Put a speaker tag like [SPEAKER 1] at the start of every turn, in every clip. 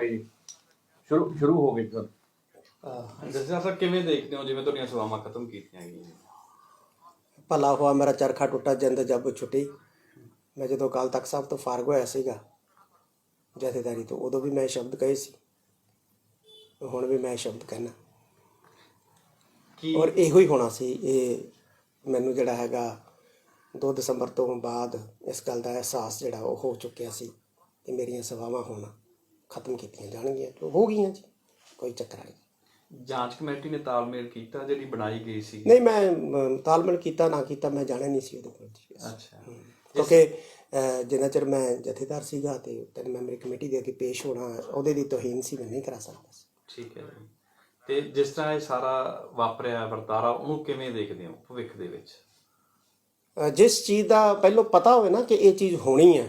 [SPEAKER 1] ਗਏ ਸ਼ੁਰੂ ਸ਼ੁਰੂ ਹੋ ਗਏ ਸਰ।
[SPEAKER 2] ਜਸਟਿਸ ਸਾਹਿਬ ਕਿਵੇਂ ਦੇਖਦੇ ਹੋ? ਜਿਵੇਂ ਤੁਹਾਡੀਆਂ ਸੇਵਾਵਾਂ ਖਤਮ ਕੀਤੀਆਂ ਗਈਆਂ।
[SPEAKER 3] ਭਲਾ ਹੋਆ ਮੇਰਾ ਚਰਖਾ ਟੁੱਟਾ ਜਿੰਦ ਜੱਬ ਛੁੱਟੀ। ਮੈਂ ਜਦੋਂ ਕਾਲ ਤੱਕ ਸਾਹਿਬ ਤੋਂ ਫਾਰਗ ਹੋਇਆ ਸੀਗਾ ਜਥੇਦਾਰੀ ਤੋਂ ਉਦੋਂ ਵੀ ਮੈਂ ਇਹ ਸ਼ਬਦ ਕਹੇ ਸੀ। ਹੁਣ ਵੀ ਮੈਂ ਇਹ ਸ਼ਬਦ ਕਹਿਣਾ
[SPEAKER 2] ਕੀ
[SPEAKER 3] ਔਰ ਇਹੋ ਹੀ ਹੋਣਾ ਸੀ ਇਹ ਮੈਨੂੰ ਜਿਹੜਾ ਹੈਗਾ 2 ਦਸੰਬਰ ਤੋਂ ਬਾਅਦ ਇਸ ਗੱਲ ਦਾ ਅਹਿਸਾਸ ਜਿਹੜਾ ਉਹ ਹੋ ਚੁੱਕਿਆ ਸੀ ਕਿ ਮੇਰੀਆਂ ਸੇਵਾਵਾਂ ਹੁਣ। ਖਤਮ ਕੀਤੀਆਂ ਜਾਣਗੀਆਂ ਹੋ ਗਈਆਂ ਜੀ ਕੋਈ ਚੱਕਰ ਨਹੀਂ।
[SPEAKER 2] ਜਾਂਚ ਕਮੇਟੀ ਨੇ ਤਾਲਮੇਲ ਕੀਤਾ ਜਿਹੜੀ ਬਣਾਈ ਗਈ ਸੀ?
[SPEAKER 3] ਨਹੀਂ ਮੈਂ ਅਮ, ਤਾਲਮੇਲ ਕੀਤਾ ਨਾ ਕੀਤਾ ਮੈਂ ਜਾਣਿਆ ਨਹੀਂ ਸੀ ਉਹਦੇ ਕੋਲ ਜੀ।
[SPEAKER 2] ਅੱਛਾ।
[SPEAKER 3] ਕਿਉਂਕਿ ਅਹ, ਜਿੰਨਾ ਚਿਰ ਮੈਂ ਜਥੇਦਾਰ ਸੀਗਾ ਤੇ ਤਿੰਨ ਮੈਂਬਰੀ ਕਮੇਟੀ ਦੇ ਅੱਗੇ ਪੇਸ਼ ਹੋਣਾ ਉਹਦੇ ਦੀ ਤੋਹੀਨ ਸੀ ਮੈਂ ਨਹੀਂ ਕਰਾ ਸਕਦਾ ਸੀ।
[SPEAKER 2] ਠੀਕ ਹੈ ਜੀ। ਤੇ ਜਿਸ ਤਰ੍ਹਾਂ ਇਹ ਸਾਰਾ ਵਾਪਰਿਆ ਵਰਤਾਰਾ ਉਹਨੂੰ ਕਿਵੇਂ ਦੇਖਦੇ ਹੋ ਭਵਿੱਖ ਦੇ ਵਿੱਚ?
[SPEAKER 3] ਅਹ, ਜਿਸ ਚੀਜ਼ ਦਾ ਪਹਿਲਾਂ ਪਤਾ ਹੋਵੇ ਨਾ ਕਿ ਇਹ ਚੀਜ਼ ਹੋਣੀ ਹੈ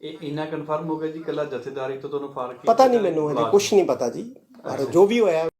[SPEAKER 2] ਇਹ ਇੰਨਾ ਕਨਫਰਮ ਹੋ ਗਿਆ ਜੀ ਕੱਲਾ ਜਥੇਦਾਰੀ ਤੋਂ ਤੁਹਾਨੂੰ ਫ਼ਰਕ
[SPEAKER 3] ਪਤਾ ਨਹੀਂ ਮੈਨੂੰ ਅਜੇ ਕੁਝ ਨਹੀਂ ਪਤਾ ਜੀ। ਪਰ ਜੋ ਵੀ ਹੋਇਆ